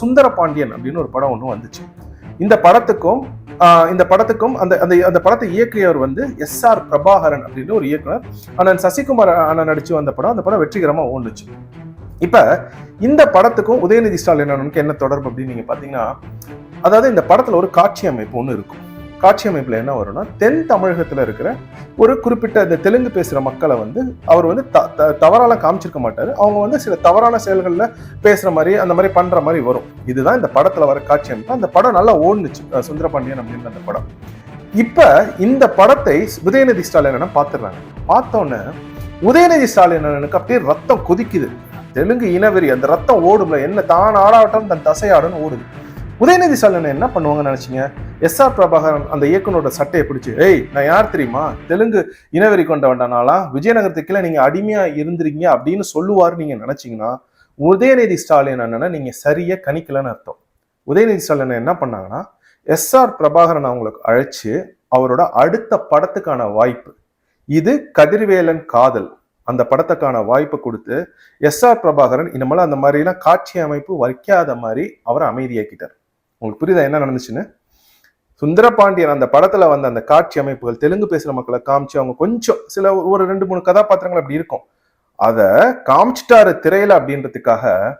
சுந்தர பாண்டியன் அப்படின்னு ஒரு படம் ஒன்று வந்துச்சு. இந்த படத்துக்கும் இந்த படத்துக்கும் அந்த அந்த அந்த படத்தை இயக்கியவர் வந்து எஸ் ஆர் பிரபாகரன் அப்படின்னு ஒரு இயக்குனர். அண்ணன் சசிகுமார் அண்ணன் நடிச்சு வந்த படம். அந்த படம் வெற்றிகரமாக ஓடுச்சு. இப்போ இந்த படத்துக்கும் உதயநிதி ஸ்டாலின் அண்ணனுக்கு என்ன தொடர்பு அப்படின்னு நீங்கள் பார்த்தீங்கன்னா அதாவது இந்த படத்தில் ஒரு காட்சி அமைப்பு ஒன்று இருக்கும். காட்சி அமைப்பில் என்ன வரும்னா தென் தமிழகத்தில் இருக்கிற ஒரு குறிப்பிட்ட இந்த தெலுங்கு பேசுகிற மக்களை வந்து அவர் வந்து த- த- தவறாலாம் காமிச்சிருக்க மாட்டார். அவங்க வந்து சில தவறான செயல்களில் பேசுகிற மாதிரி அந்த மாதிரி பண்ணுற மாதிரி வரும். இதுதான் இந்த படத்தில் வர காட்சி அமைப்பு. அந்த படம் நல்லா ஓடுனுச்சு. சுந்தர சுந்தரபாண்டியன் அப்படின்ற அந்த படம். இப்போ இந்த படத்தை உதயநிதி ஸ்டாலின் பார்த்துடுறாங்க பார்த்தோன்னே உதயநிதி ஸ்டாலின் அப்படியே ரத்தம் கொதிக்குது. தெலுங்கு இனவெறி அந்த ரத்தம் ஓடும்ல. என்ன தான் ஆடாட்டம் தன் தசையாடன்னு ஓடுது. உதயநிதி ஸ்டாலின் என்ன பண்ணுவாங்கன்னு நினச்சிங்க? எஸ் ஆர் பிரபாகரன் அந்த இயக்குனரோட சட்டையை பிடிச்சி ஏய் நான் யார் தெரியுமா? தெலுங்கு இனவெறி கொண்ட வேண்டானாலா விஜயநகரத்துக்குள்ள நீங்க அடிமையா இருந்திருக்கீங்க அப்படின்னு சொல்லுவாரு நீங்க நினைச்சீங்கன்னா உதயநிதி ஸ்டாலின் அண்ணனை நீங்க சரியா கணிக்கலன்னு அர்த்தம். உதயநிதி ஸ்டாலின் என்ன பண்ணாங்கன்னா எஸ் ஆர் பிரபாகரன் அவங்களுக்கு அழைச்சு அவரோட அடுத்த படத்துக்கான வாய்ப்பு இது கதிர்வேலன் காதல். அந்த படத்துக்கான வாய்ப்பு கொடுத்து எஸ் ஆர் பிரபாகரன் இனிமேல் அந்த மாதிரிலாம் காட்சி அமைப்பு வைக்காத மாதிரி அவரை அமைதியாக்கிட்டார். உங்களுக்கு புரியுதா என்ன நடந்துச்சுன்னு? சுந்தரபாண்டியன் அந்த படத்துல வந்த அந்த காட்சி அமைப்புகள் தெலுங்கு பேசுற மக்களை காமிச்சு அவங்க கொஞ்சம் சில ஒரு- ஒரு ரெண்டு மூணு கதாபாத்திரங்கள் அப்படி இருக்கும். அதை காமிச்சிட்டாரு திரையில அப்படின்றதுக்காக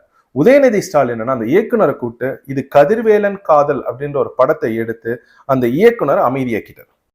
உதயநிதி ஸ்டாலின் அந்த இயக்குனரை கூப்பிட்டு இது கதிர்வேலன் காதல் அப்படின்ற ஒரு படத்தை எடுத்து அந்த இயக்குனர் அமைதியாக்கிட்டார்.